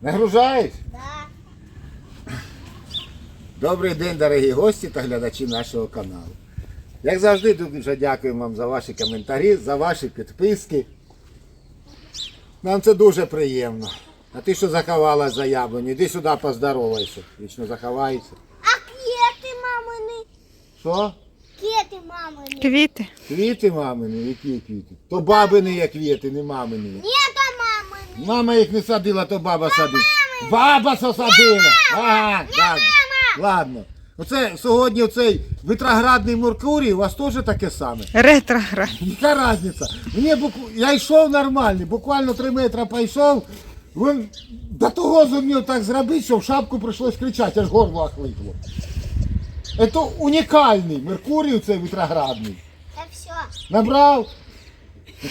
Нагружаєш? Да. Добрий день, дорогі гості та глядачі нашого каналу. Як завжди, дуже дякуємо вам за ваші коментарі, за ваші підписки. Нам це дуже приємно. А ти що заховалась за яблуню? Іди сюди поздоровайся. Вічно заховаєшся. А кети мамини? Що? Кети мамини. Квіти. Квіти мамини, які квіти? То бабини є квіти, не мамини. Ні, то мамини. Мама їх не садила, то баба садила. Баба садила. Ага, ладно. Ладно. Оце сьогодні оцей витроградний Меркурій, у вас теж таке саме. Ретроград. Яка різниця? Мені букв... Я йшов нормальний, буквально 3 метри пройшов. Він до того зумів так зробити, що в шапку прийшлось кричати, аж горло охлипло. Це унікальний Меркурій цей витроградний. Та все. Набрав.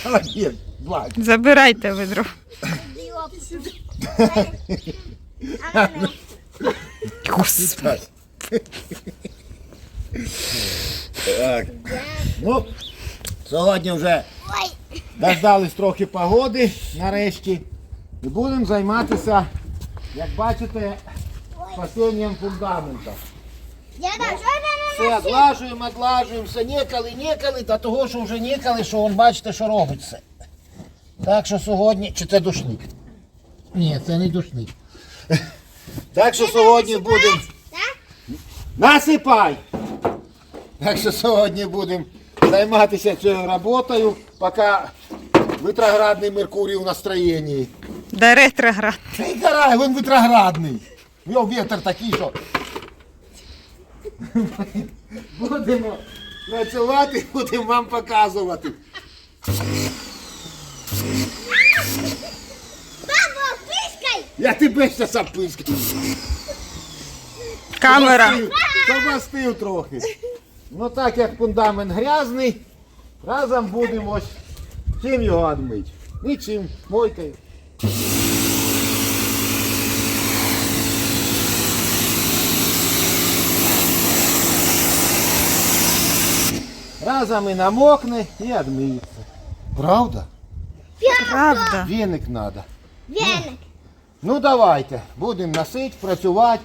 Молодець, Владь. Забирайте ведро. Ну, Господи. Так. Ну, сьогодні вже дождались трохи погоди нарешті. І будемо займатися, як бачите, спасінням фундамента. Я даже Все, одлажуємо, одлажуємо, все ніколи, ніколи, та того, що вже ніколи, що вон бачите, що робить все. Так що сьогодні. Чи це душник? Ні, це не душник. Так що сьогодні будемо. Насипай! Так що сьогодні будемо займатися цією роботою, поки витроградний Меркурій у настроєнні. Да ретроград. Він витроградний. Його вітер такий, що. Будемо працювати, будемо вам показувати. Баба, пискай! Я тебе ще запискаю. Камера. Замастив трохи. Ну так як фундамент грязний, разом будемо ось чим його відмити. Нічим, мойкою. Разом і намокне і відмиється. Правда? Правда. Веник треба. Веник. Ну давайте, будемо носити, працювати.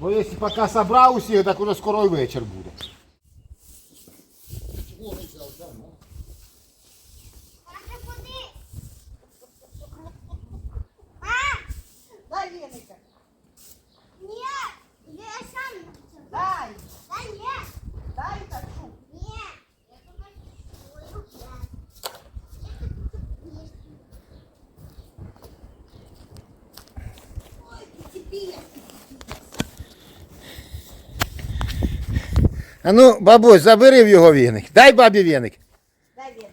Бо якщо поки зібрав усіх, так уже скоро і вечір буде. Паша, куди? А? Дай веника. Ні, я сам. Дай. Та ні. Дай хочу. Ні. Я думаю, що я. А ну, бабусь, забери в його веник. Дай бабі веник. Дай веник.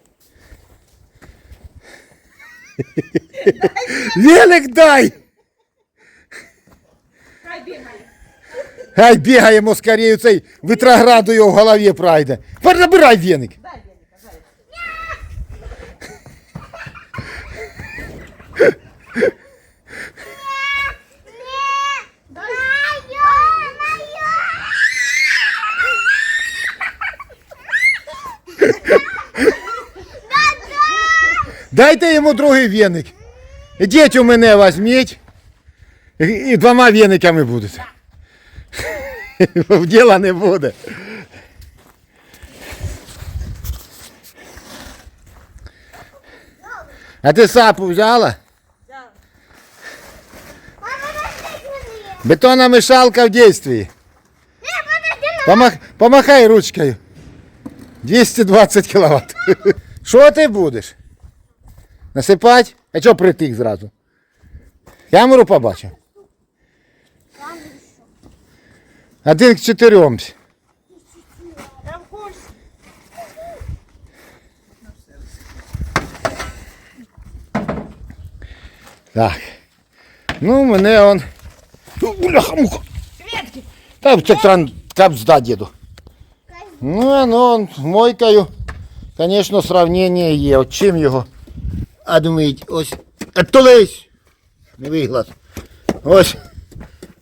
Веник дай! Хай бігає. Хай бігає москарію цей витрограду його в голові пройде. Забирай веник. Дай веника, дай. Дайте йому другий веник. Ідіть у мене візьміть. І, двома вениками будете. Діла не буде. А ти сапу взяла? Бетономешалка в действии. Помах, помахай ручкою. 220 кВт. Що ти будеш? Насипати? А чого притик зразу? Камеру побачив. Один к чотирьом. Так. Ну, мене он. Ну, Бляха, муха. Та це тран, капзда, діду. Ну, ну, мойкою, звісно, сравнення є. От чим його адмить. Ось. Отулись! Не виглас. Ось.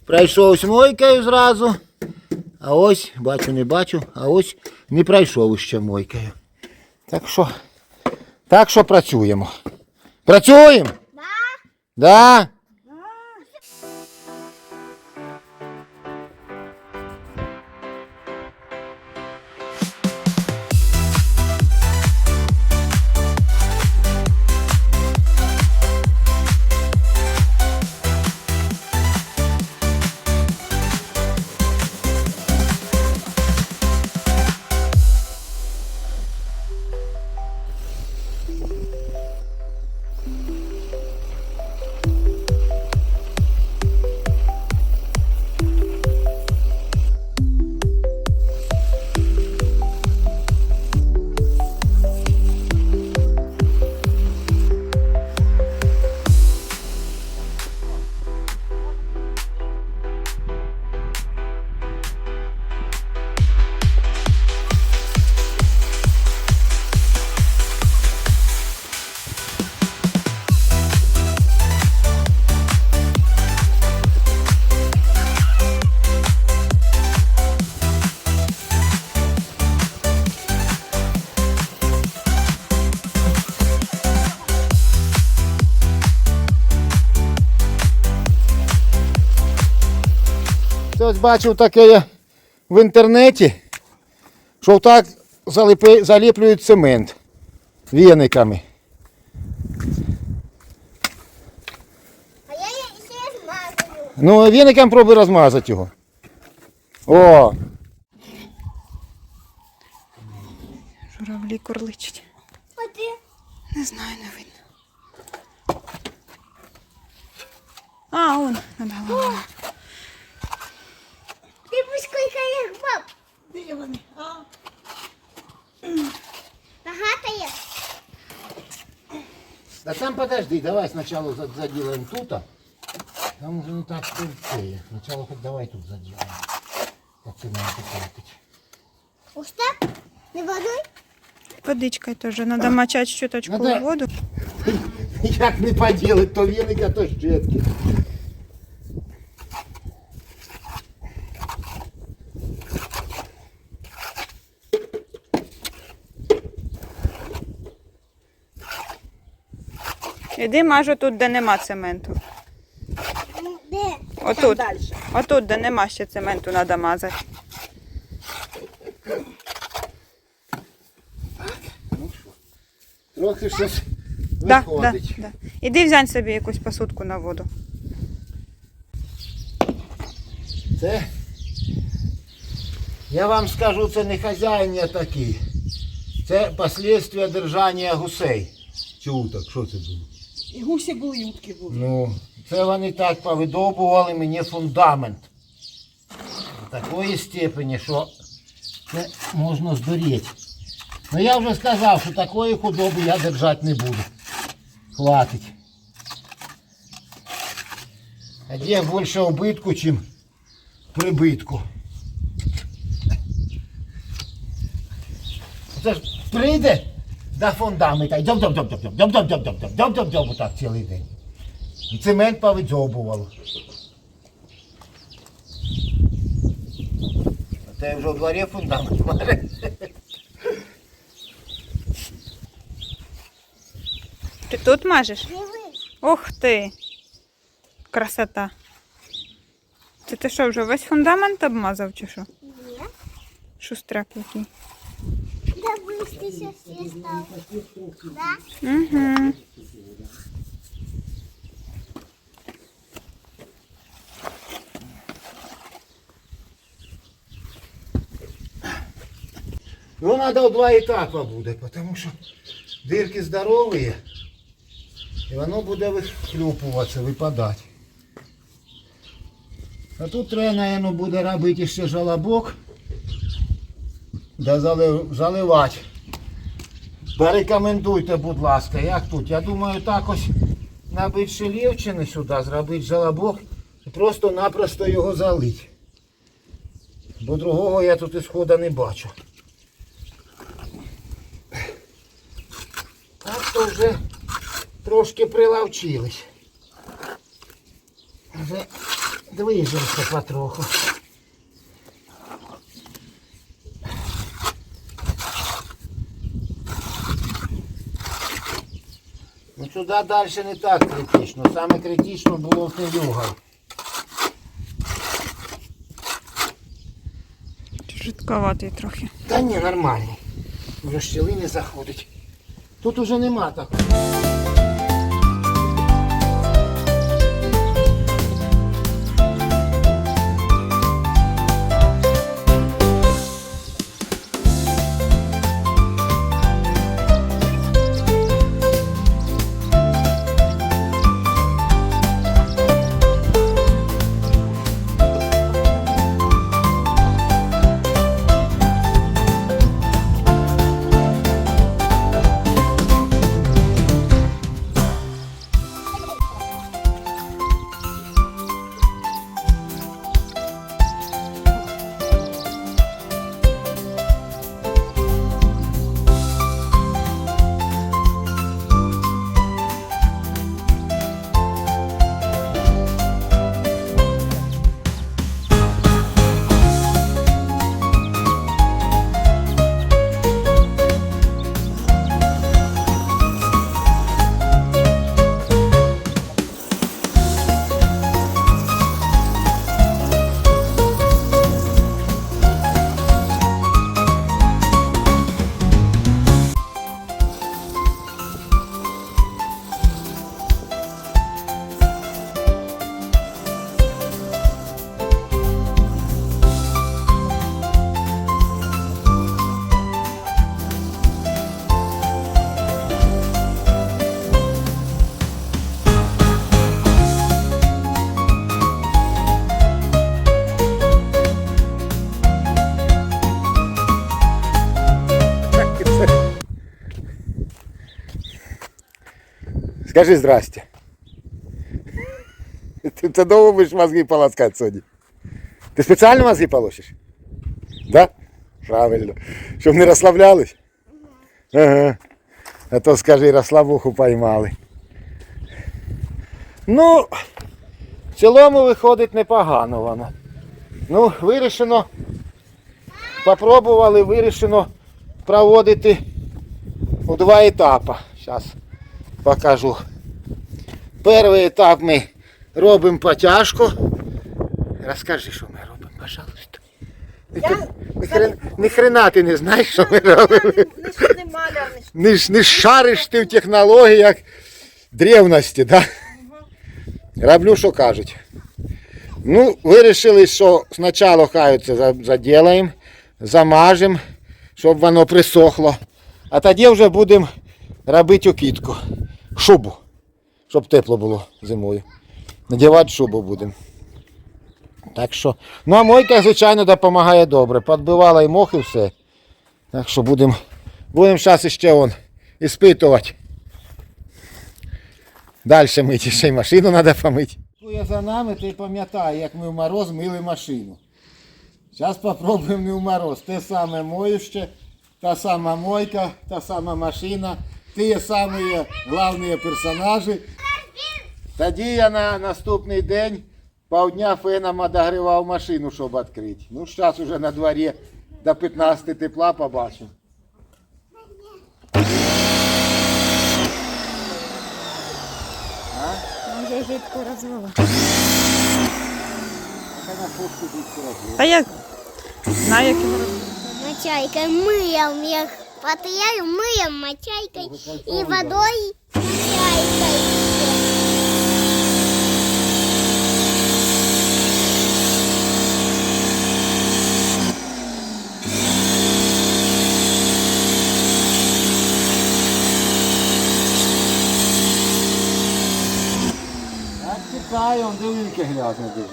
Пройшов мойкою зразу. А ось, бачу, не бачу, а ось не пройшов ще мойкою. Так що Так що працюємо. Працюємо? Да. Да? Це бачив таке я в інтернеті, що так заліплюють цемент віниками. А я ще змазую. Ну, віником пробуй розмазати його. О, Журавлі курличать. А ти? Не знаю, не видно. А, он над головою. Ти б скільки їх баб. Де вони? А? Багато є. Да там подожди, давай сначала за- заделаем тут. а Там уже не так стильцеє. Сначала хоть давай тут заделаем. Как цемент платить. Ось так? Не водой? Водичкою теж. Треба мочати щоточку Надо- в воду. Як не поделать, то веника, то щетки. Іди мажу тут, де нема цементу. Де? Отут. Отут, де нема ще цементу, треба мазати. Трохи щось Да, да, виходить. да. Іди взянь собі якусь посудку на воду. Це, я вам скажу, це не хазяїн я такий. Це послідствия держання гусей. Чи уток, що це було? І гусі були, і утки були. Ну, це вони так повидобували мені фундамент. До такої степені, що це можна здуріти. Ну я вже сказав, що такої худоби я держати не буду. Хватить. А де більше убитку, чим прибитку. Це ж прийде до фундамента і дьом-дьом-дьом-дьом-дьом-дьом-дьом-дьом-дьом-дьом так цілий день. І цемент повидзьобувало. А Це вже у дворі фундамент має. Ти тут мажеш? Ух ти! Красота. Це ти що, вже весь фундамент обмазав чи що? Ні. Шустряк який. Ще всі. Да? Угу. Ну, надо в два етапи буде, тому що дирки здорові, і воно буде вихлюпуватися, випадати. А тут треба, наверное, буде робити ще жалобок, да залив, заливати. Порекомендуйте, будь ласка, як тут. Я думаю, так ось набити шелівчини сюди, зробити жалобок і просто-напросто його залити. Бо другого я тут ісходу не бачу. Так то вже трошки прилавчились. Вже движемося потроху. Сюди далі не так критично. Саме критично було в Телюга. Жидковатий трохи. Та ні, нормальний. Вже не заходить. Тут уже нема такого. Скажи здрасте. Ти це довго будеш мозги полоскати сьогодні? Ти спеціально мозги полощиш? Да? Правильно. Щоб не розслаблялись? Ага. А то скажи, розслабуху поймали. Ну, в цілому виходить непогано воно. Ну, вирішено. Попробували, вирішено проводити у два етапи. Зараз покажу. Перший етап ми робимо потяжку. Розкажи, що ми робимо, пожалуйста. Я Ні хрена, ні хрена ти не знаєш, що ми робимо. не, маляр, не Не, ж- не шариш ти в технологіях древності, да? Роблю, що кажуть. Ну, вирішили, що спочатку хай це за- заділаємо, замажемо, щоб воно присохло. А тоді вже будемо робити окітку. Шубу. Щоб тепло було зимою. Надівати шубу будемо. Так що. Ну а мойка, звичайно, допомагає добре. Подбивала і мох і все. Так що будемо будем зараз ще он іспитувати. Далі мити, ще й машину треба помити. Я за нами, ти пам'ятай, як ми в мороз мили машину. Зараз спробуємо не в мороз. Те саме моюще, та сама мойка, та сама машина, ті самі головні персонажі. Тоді я на наступний день півдня феном одогрівав машину, щоб відкрити. Ну, зараз вже на дворі до 15 тепла побачимо. Вже жидко розвела. Та на фотку тут зроблю. Та я знаю, як його робити. Мочайкой я потеряю, мыем мочайкой и водой мочайкой. Тікає, он грязно біжить.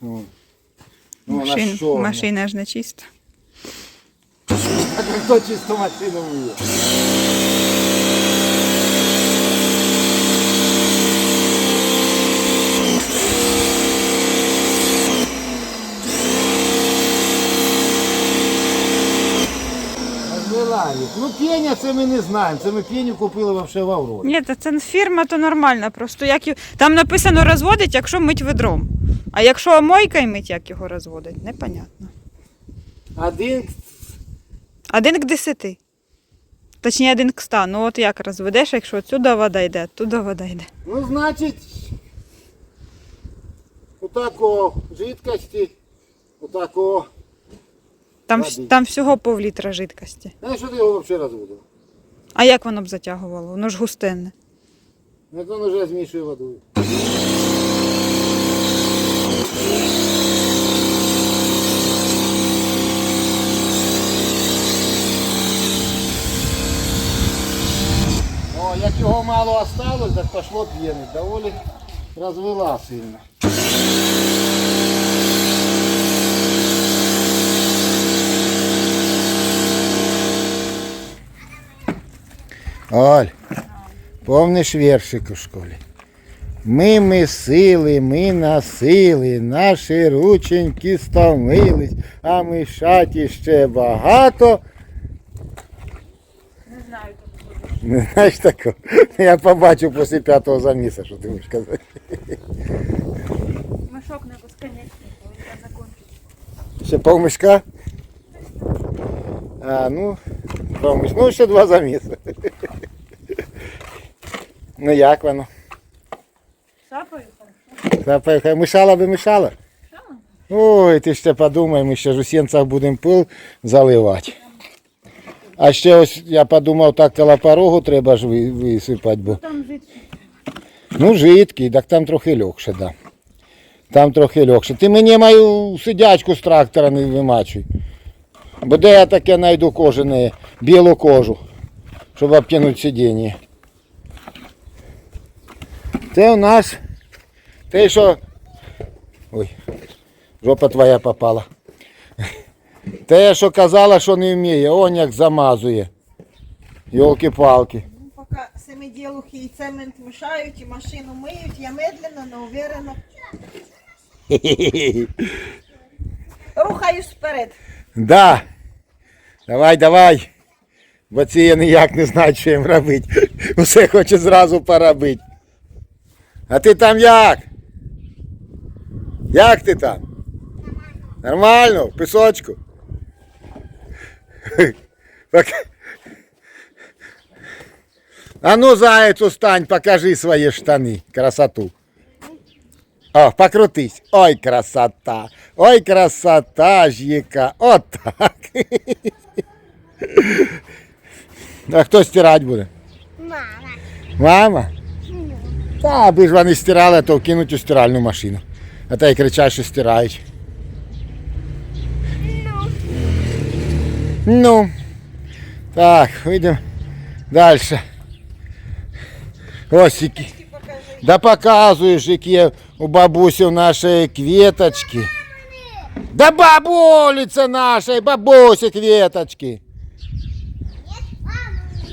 Ну, ну, Машин, машина ж не чиста. Так хто чисто машину миє? Ну пеня це ми не знаємо. Це ми пеню купили вообще в Аврорі. Ні, та це фірма, то нормально. Просто як там написано розводить, якщо мить ведром. А якщо мойкою мить, як його розводить, непонятно. Один Один к десяти. Точніше, один к 100. Ну от як розведеш, якщо отсюди вода йде, туди вода йде. Ну, значить, отако жидкості, отако. Там, Води. там всього пов літра жидкості. Знаєш, що ти його взагалі розводив? А як воно б затягувало? Воно ж густинне. Як він вже змішує водою. О, мало осталось, так пошло п'янить. Доволі розвела сильно. Оль, помниш віршик у школі? Ми месили, ми носили, наші рученьки стомились, а ми шаті ще багато. Не знаю. Не знаєш такого? Я побачив після п'ятого заміса, що ти будеш казати. Мешок не безконечний, я закончу. Ще повмишка? А, ну, повмиш. Ну, ще два заміси. Ну як воно? Сапаю? Запах, хай мішала би мішала. Ой, ти ще подумай, ми ще ж у сінцях будемо пил заливати. А ще ось я подумав, так коло порогу треба ж ви- висипати, бо. Там жити. Ну, жидкий, так там трохи легше, да. Там трохи легше. Ти мені мою сидячку з трактора не вимачуй. Бо де я таке знайду кожане, білу кожу, щоб обтянути сидіння. Це у нас те, що. Ой, жопа твоя попала. Те, що казала, що не вміє, он як замазує. Йолки-палки. Ну, поки семиділухи і цемент мішають, і машину миють, я медленно, но уверенно рухаюсь вперед. Да. Давай, давай. Бо ці я ніяк не знають, що їм робити. Усе хоче зразу поробити. А ти там як? Як ти там? Нормально? В пісочку? А ну, заяць, устань, покажи свої штани. Красоту. О, покрутись. Ой, красота. Ой, красота ж яка. От так. А хто стирати буде? Мама. Мама? Та, аби ж вони стирали, то вкинуть у стиральну машину. А та й кричать, що стирають. Ну. Так, вийдемо далі. Ось які. Да показуєш, які у бабусі в нашої квіточки. Да бабулі це нашої бабусі квіточки.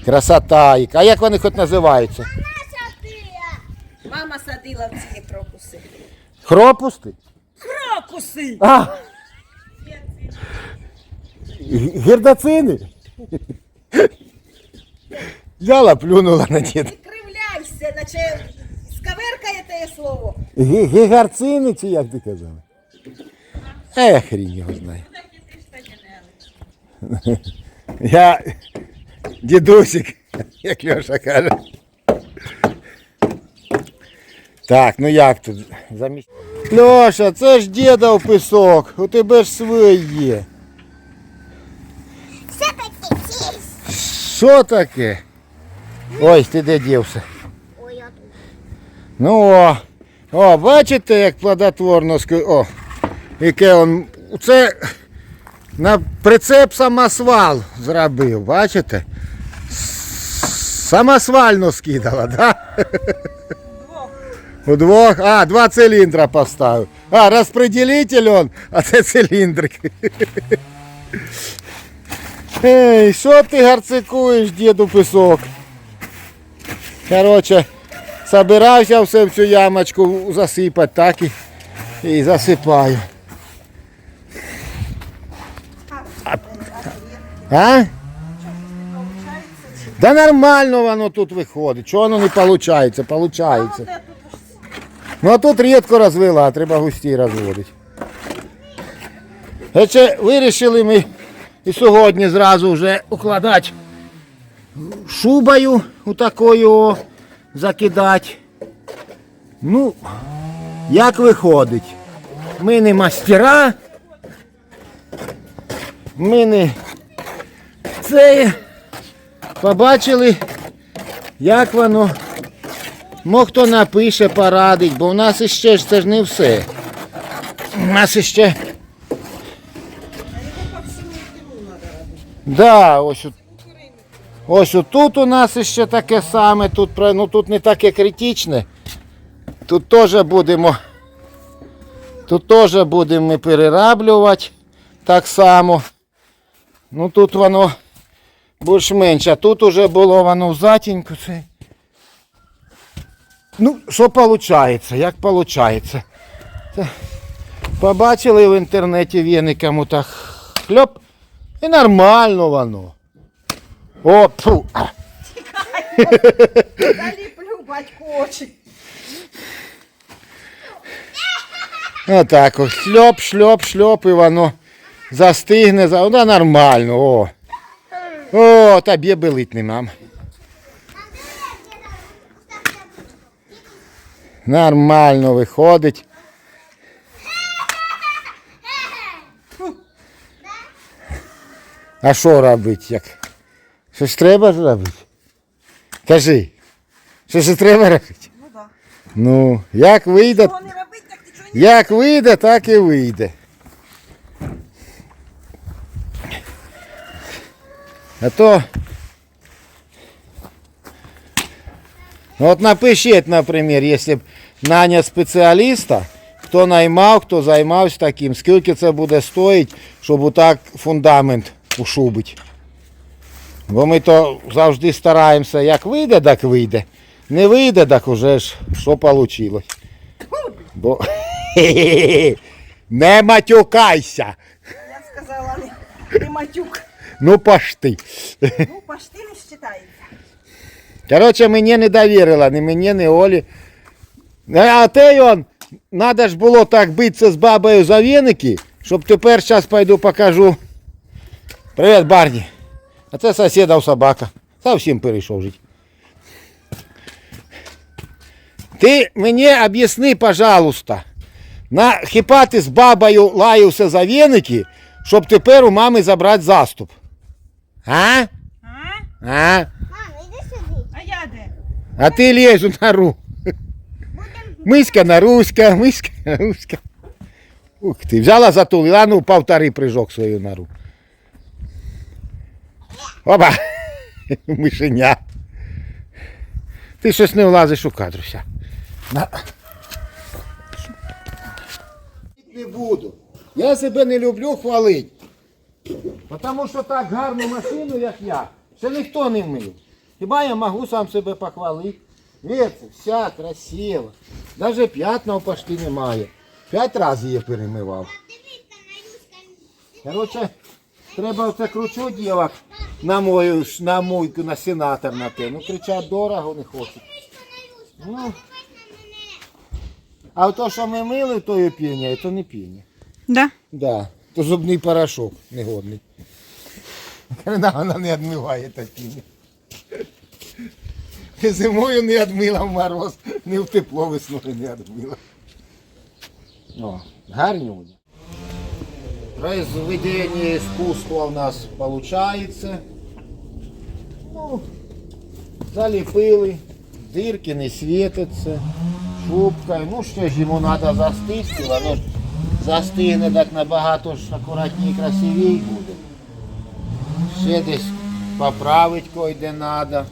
Красота. яка. А як вони хоч називаються? Мама садила в ці крокуси. Хропусти? Крокуси! А! Г- Гердацини? Взяла, плюнула на дід. Кривляйся, наче скаверкає те слово. Гі- Гігарцини чи як ти казала? А я хрінь його знаю. Я дідусик, як Льоша каже. Так, ну як тут замість. Льоша, це ж діда в пісок, у тебе ж свій є. Що таке? Ой, ти де дівся? Ой, я тут. Ну о, о, бачите, як плодотворно ски- О, яке он. Це на прицеп самосвал зробив, бачите? С- Самосвально скидала, да? Удвох. А, два циліндра поставив. А, розпределитель он, а це циліндрик. Ей, що ти гарцикуєш, діду пісок? Короче, собирався все в цю ямочку засипати, так і, і засипаю. А? Да нормально воно тут виходить. Чого воно не виходить? Получається. Ну а тут рідко розвела, а треба густі розводити. Вирішили ми і сьогодні зразу вже укладати шубою такою о, закидати. Ну, як виходить? Ми не мастера. Ми не це побачили, як воно. Мо хто напише, порадить, бо у нас іще ж це ж не все. У нас іще. Да, ось от- Ось тут у нас ще таке саме, тут, ну, тут не таке критичне. Тут теж будемо. Тут теж будемо ми перераблювати так само. Ну тут воно більш-менш, а тут уже було воно в затіньку. Це. Ну, що виходить, як виходить. Побачили в інтернеті віникам так хльоп, і нормально воно. О, фу. а. Заліплю батьку очі. Отак ось шльоп, шльоп, шльоп, і воно застигне, за- да нормально, о. О, тобі белить не мам. Нормально виходить. А що робити? Як? Щось треба робити? Кажи. Що ж треба робити? Ну так. Ну, як вийде, не робить, так нічого не як вийде, так і вийде. А то. Ну, От напишіть, наприклад, якщо б наняв спеціаліста, хто наймав, хто займався таким, скільки це буде стоїть, щоб отак фундамент ушубити. Бо ми то завжди стараємося, як вийде, так вийде. Не вийде, так уже ж що вийшло. Бо не матюкайся. Я сказала, не, не матюк. Ну пошти. Ну, пошти не считається. Коротше, мені не довірила, ні мені, ні Олі. А те он, треба ж було так битися з бабою за віники, щоб тепер зараз пойду покажу. Привіт, Барні. А це сусідів собака. Зовсім перейшов жити. Ти мені об'ясни, пожалуйста, на хіба ти з бабою лаявся за віники, щоб тепер у мами забрати заступ? А? А? А? Мам, іди сюди. А я де? А ти лезь у нору. Миська наруська, миська наруська. Ух ти, взяла затулила, ну повтори прыжок свою нору. Опа! Мишеня. Ти щось не влазиш у кадруся. На. Не буду. Я себе не люблю хвалити. Тому що так гарну машину, як я, ще ніхто не вмив. Хіба я можу сам себе похвалити? Дивіться, вся красива. Навіть п'ятна почти немає. П'ять разів її перемивав. Коротше, треба оце кручу дівок на мою, на мойку, на сенатор на те. Ну кричать дорого, не хочуть. Ну, а то, що ми мили, то і піння, то не піння. Да? Да, то зубний порошок негодний. Вона, вона не відмиває та піння. Зимою не відмила в мороз, не в тепло весною не відмила. О, гарнюня. Произведение искусства у нас получается. Ну, заліпили, дирки не світяться, шубкою. Ну що ж йому треба застигти, воно ж застигне так набагато ж акуратніше і красивіше буде. Ще десь поправити кой-де треба.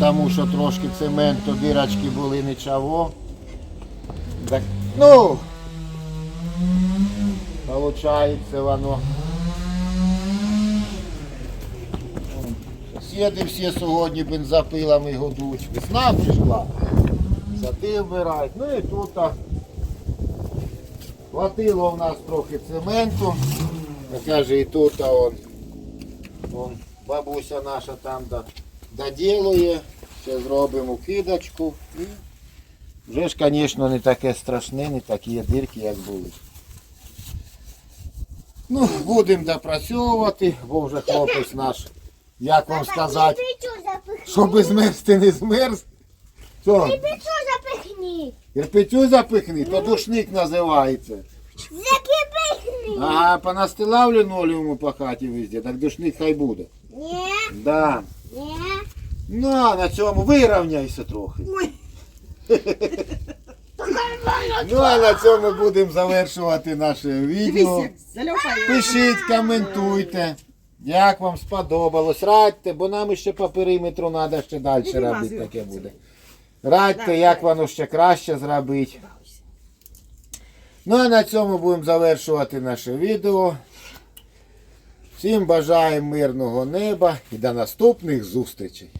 Тому що трошки цементу дирочки були нічого. Так, ну, Получається воно. Сусіди всі сьогодні бензопилами годуть. Весна прийшла. Сади вбирають. Ну і тут а, хватило в нас трохи цементу. Каже, і тут он, он, бабуся наша там доділує. Ще зробимо кидочку. Вже ж, звісно, не таке страшне, не такі дирки, як були. Ну, будемо допрацьовувати, бо вже хлопець наш як вам сказати, щоб змерзти не змерз. Що, Кирпичу запихни. кирпичу запихни, то душник називається. Закипихни. Ага, понастилав лінолеуму по хаті везде, так душник хай буде. Ні, Да. ні. Ну, а на цьому вирівняйся трохи. Ой, Ну, а на цьому будемо завершувати наше відео. Пишіть, коментуйте. Як вам сподобалось, радьте, бо нам ще по периметру треба ще далі робити таке буде. Радьте, як воно ще краще зробити. Ну а на цьому будемо завершувати наше відео. Всім бажаємо мирного неба і до наступних зустрічей.